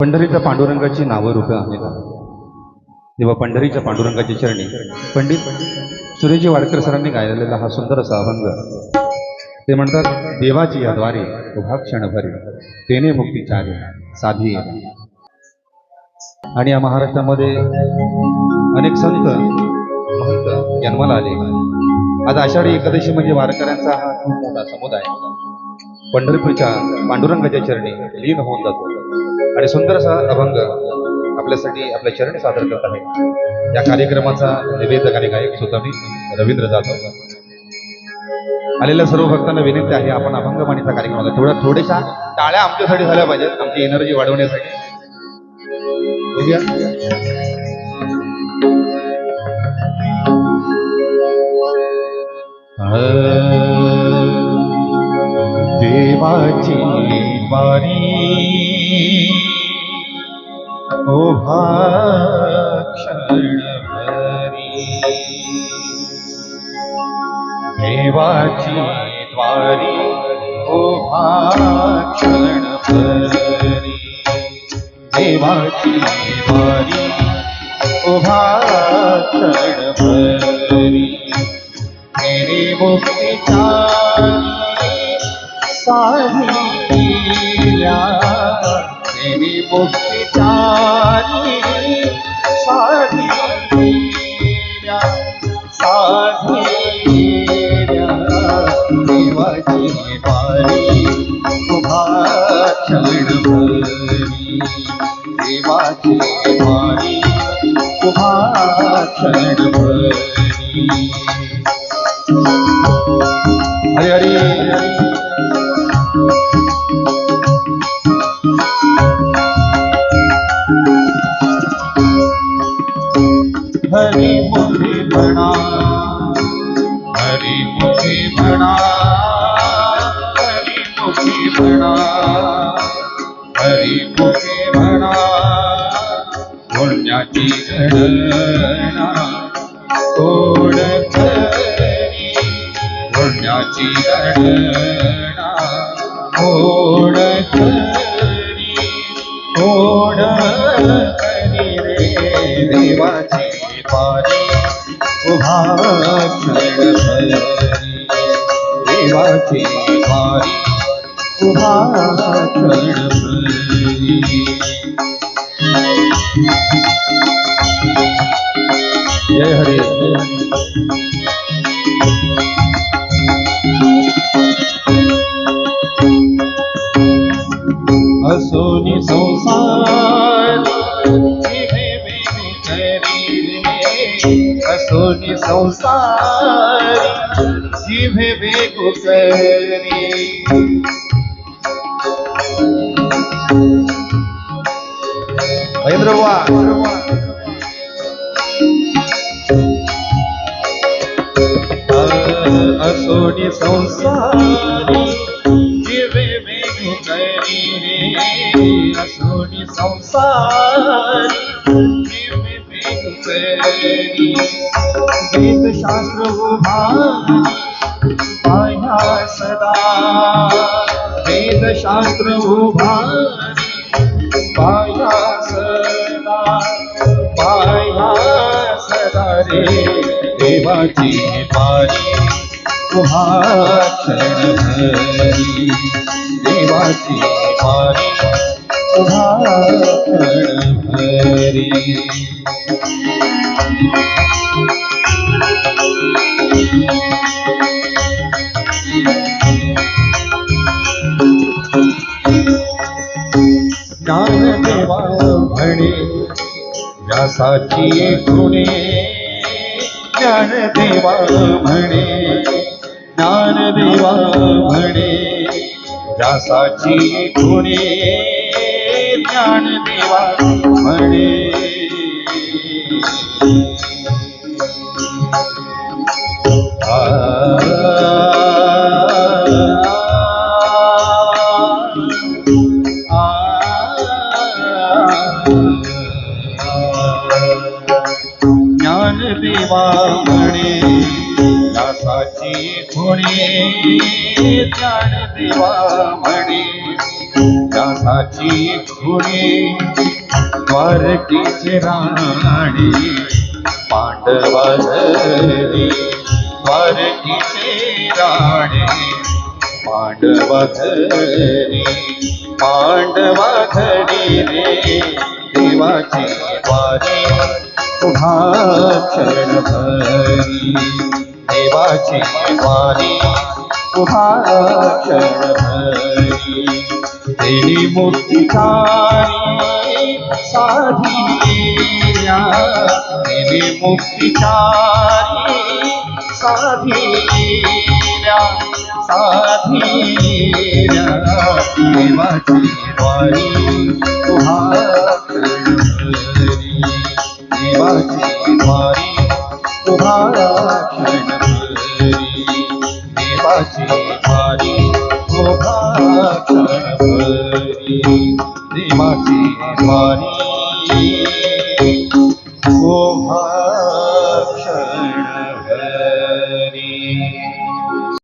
पंढरीच्या पांडुरंगाची नावं रूपं आहेत. तेव्हा पंढरीच्या पांडुरंगाची चरणी पंडित सुरेजी वाडकर सरांनी गायलेला हा सुंदर असा अभंग. ते म्हणतात देवाची याद्वारे उभा क्षणभरी तेने मुक्तीचारे साधी आणि या महाराष्ट्रामध्ये अनेक संत महंत जन्माला आले. आज आषाढी एकादशी म्हणजे वारकऱ्यांचा हा खूप मोठा समुदाय. पंढरपूरच्या पांडुरंगाच्या चरणी लीन होऊन जातो. आणि सुंदर असा अभंग आपल्यासाठी आपल्या चरणी सादर करत आहे. या कार्यक्रमाचा निवेदक आणि गायक सुद्धा मी रवींद्र जाधव. आलेल्या सर्व भक्तांना विनंती आहे आपण अभंग कार्यक्रम होता थोड्या थोड्याशा टाळ्या आमच्यासाठी झाल्या पाहिजेत. आमची एनर्जी वाढवण्यासाठी. बघूया. देवाची बारी। ओभा क्षणभरी देवाची द्वारी ओभा क्षणभरी देवाची द्वारी ओभा क्षणभरी मेरी मुक्तीचा देवाची बारी उभा क्षणभरी हरी मुखी म्हणा हरी मुखी म्हणा हरी मुखी म्हणा पुण्याची गणना कोण करी पुण्याची गणना कोण करी कोण करी रे देवाची पारी? देवाची पारी उभा क्षण भरी जय हरे जय हरे असोनी संसार रे संसारी संसार जिवे वेगु महेंद्र बुवा असोनी संसारी जिवे वेगु करी असोडी संसारी जिवे वेगु शास्त्र उभारी सदा वेद शास्त्र पाया सदा पाया सदा रे देवाची पारी उभा देवाची पारी उभा क्षण देवा म्हणे. व्यासाची गुणे ज्ञानदेवा म्हणे. ज्ञानदेवा म्हणे. व्यासाची गुणे ज्ञानदेवा म्हणे. देवा म्हणे दासाची खुणी जाण देवा म्हणे दासाची खुणी द्वारकीचे राणी पांडवाधरी द्वारकीचे राणी पांडवाधरी पांडवाधरी रे देवाची वारी. उभा क्षण भरी देवाची द्वारी उभा क्षण भरी देवी मुक्तिकारी साधी देवी मुक्तिकारी साधिया साधिया देवाची द्वारी उभा देवाची द्वारी उभा देवाची द्वारी देवाची